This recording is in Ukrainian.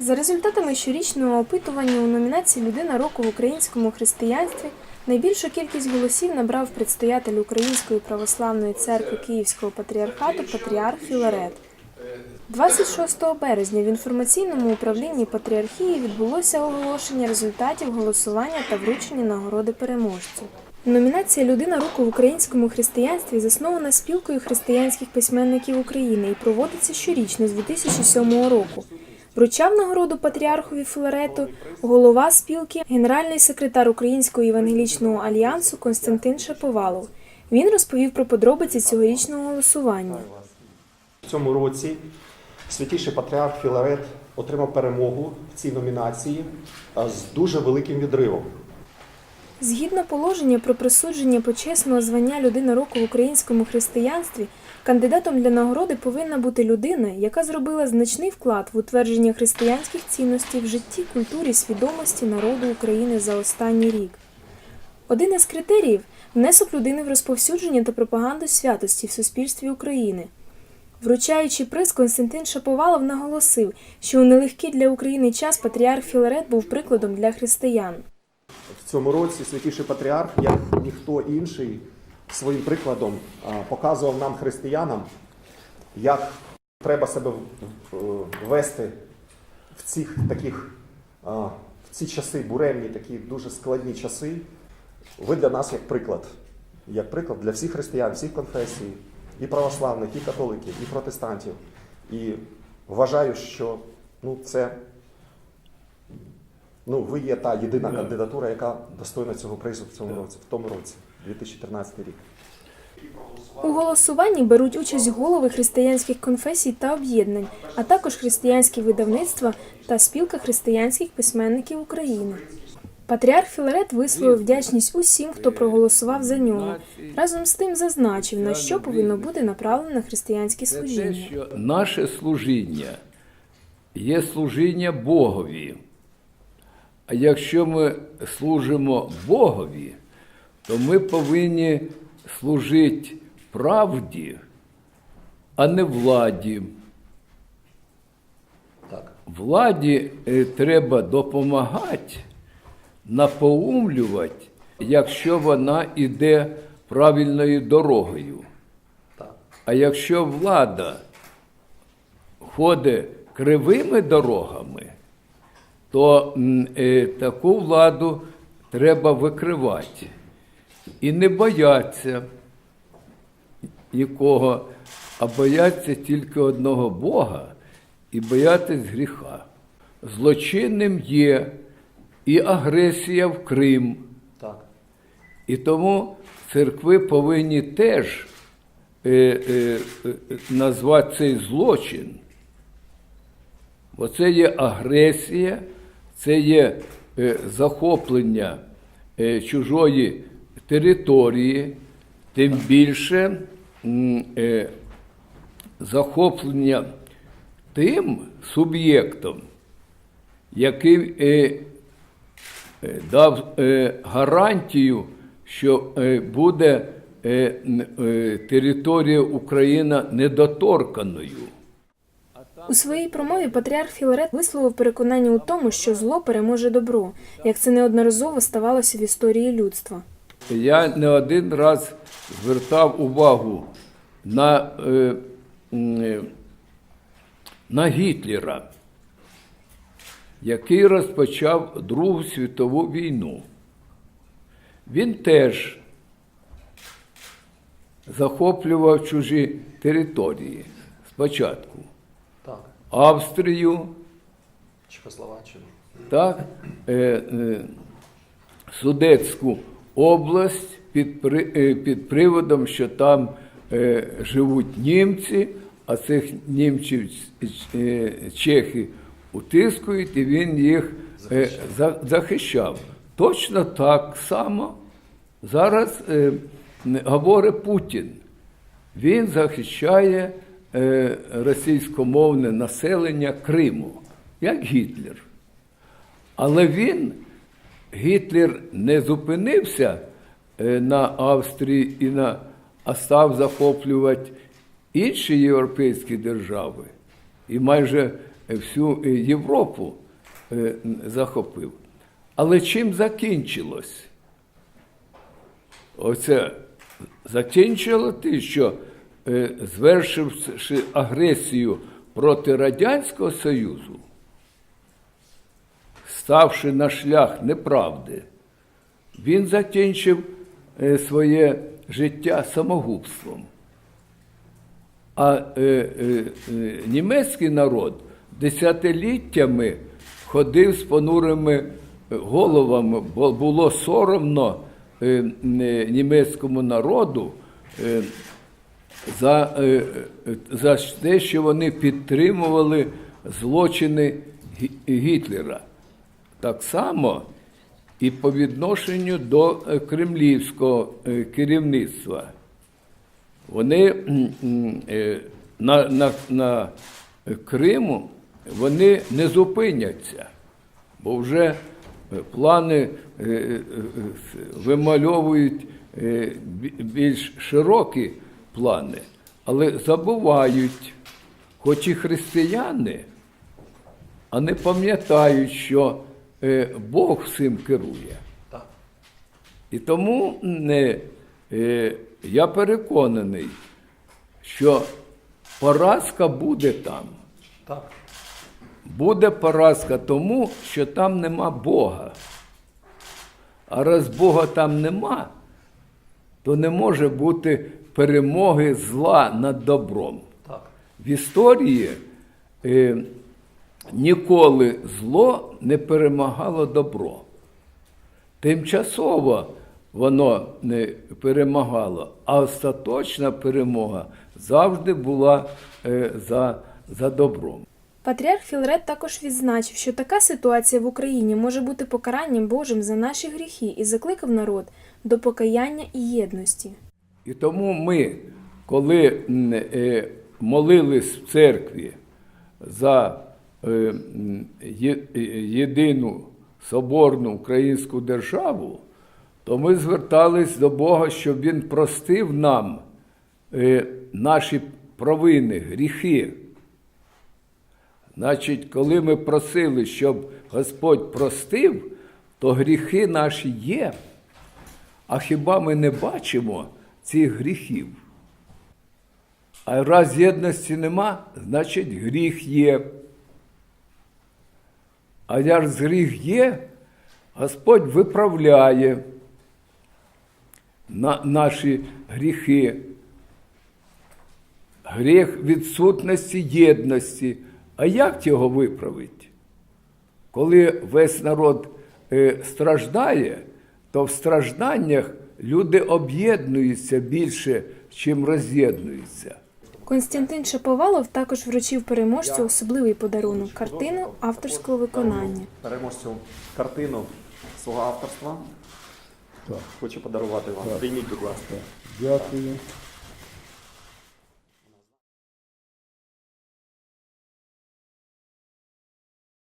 За результатами щорічного опитування у номінації Людина року в українському християнстві найбільшу кількість голосів набрав предстоятель Української православної церкви Київського патріархату Патріарх Філарет. 26 березня в інформаційному управлінні патріархії відбулося оголошення результатів голосування та вручення нагороди переможцю. Номінація Людина року в українському християнстві заснована спілкою християнських письменників України і проводиться щорічно з 2007 року. Вручав нагороду патріархові Філарету голова спілки, генеральний секретар Українського євангелічного альянсу Константин Шаповалов. Він розповів про подробиці цьогорічного голосування. В цьому році святіший патріарх Філарет отримав перемогу в цій номінації з дуже великим відривом. Згідно положення про присудження почесного звання людина року в українському християнстві, кандидатом для нагороди повинна бути людина, яка зробила значний вклад в утвердження християнських цінностей в житті, культурі, свідомості народу України за останній рік. Один із критеріїв внесок людини в розповсюдження та пропаганду святості в суспільстві України. Вручаючи приз, Константин Шаповалов наголосив, що у нелегкий для України час патріарх Філарет був прикладом для християн. В цьому році святіший патріарх, як ніхто інший, своїм прикладом показував нам, християнам, як треба себе вести в цих таких в ці часи, буремні, такі дуже складні часи. Ви для нас як приклад, як приклад для всіх християн, всіх конфесій, і православних, і католиків, і протестантів. І вважаю, що ну, це Ну, ви є та єдина кандидатура, яка достойна цього призу в цьому році, в тому році, 2013 рік. У голосуванні беруть участь голови християнських конфесій та об'єднань, а також християнські видавництва та спілка християнських письменників України. Патріарх Філарет висловив вдячність усім, хто проголосував за нього. Разом з тим зазначив, на що повинно бути направлено християнське служіння. що наше служіння є служіння Богові. А якщо ми служимо Богові, то ми повинні служити правді, а не владі. Так. Владі е, треба допомагати, напоумлювати, якщо вона йде правильною дорогою. Так. А якщо влада ходить кривими дорогами, то е, таку владу треба викривати. І не бояться нікого, а бояться тільки одного Бога і боятись гріха. Злочинним є і агресія в Крим. Так. І тому церкви повинні теж е, е, е, назвати цей злочин. Бо це є агресія, це є е, захоплення е, чужої території, тим більше е, захоплення тим суб'єктом, який дав гарантію, що буде територія України недоторканою. У своїй промові патріарх Філарет висловив переконання у тому, що зло переможе добро, як це неодноразово ставалося в історії людства. Я не один раз звертав увагу на, е, е, на Гітлера, який розпочав Другу світову війну. Він теж захоплював чужі території спочатку. Австрію, Чехословаччина. так, е, е, Судетську область під, при, е, під приводом, що там е, живуть німці, а цих німців е, чехи утискують, і він їх е, за- захищав. Точно так само зараз е, говорить Путін. Він захищає російськомовне населення Криму, як Гітлер. Але він, Гітлер, не зупинився е, на Австрії і на, а став захоплювати інші європейські держави. І майже всю е, Європу е, захопив. Але чим закінчилось? Оце закінчило те, що е, звершивши агресію проти Радянського Союзу, ставши на шлях неправди, він закінчив е, своє життя самогубством. А е, е, е, німецький народ десятиліттями ходив з понурими головами, бо було соромно е, е, німецькому народу е, за, е, е, за те, що вони підтримували злочини Гітлера. Так само і по відношенню до е, кремлівського керівництва. Вони на, на, на Криму вони не зупиняться, бо вже плани вимальовують більш широкі плани, але забувають, хоч і християни, а не пам'ятають, що е, Бог всім керує. І тому не, е, я переконаний, що поразка буде там. Так. Буде поразка тому, що там нема Бога. А раз Бога там нема, то не може бути перемоги зла над добром. Так. В історії е, ніколи зло не перемагало добро. Тимчасово воно не перемагало, а остаточна перемога завжди була е, за, за добром. Патріарх Філред також відзначив, що така ситуація в Україні може бути покаранням Божим за наші гріхи і закликав народ до покаяння і єдності. І тому ми, коли е, молились в церкві за е, е, єдину соборну українську державу, то ми звертались до Бога, щоб Він простив нам наші провини, гріхи. Значить, коли ми просили, щоб Господь простив, то гріхи наші є. А хіба ми не бачимо цих гріхів? А раз єдності нема, значить гріх є. А як гріх є, Господь виправляє на наші гріхи. Гріх відсутності єдності. А як його виправити? Коли весь народ е, страждає, то в стражданнях люди об'єднуються більше, чим роз'єднуються. Константин Шаповалов також вручив переможцю особливий подарунок картину авторського виконання. Переможцю картину свого авторства. Хочу подарувати вам. Прийміть, будь ласка. Дякую.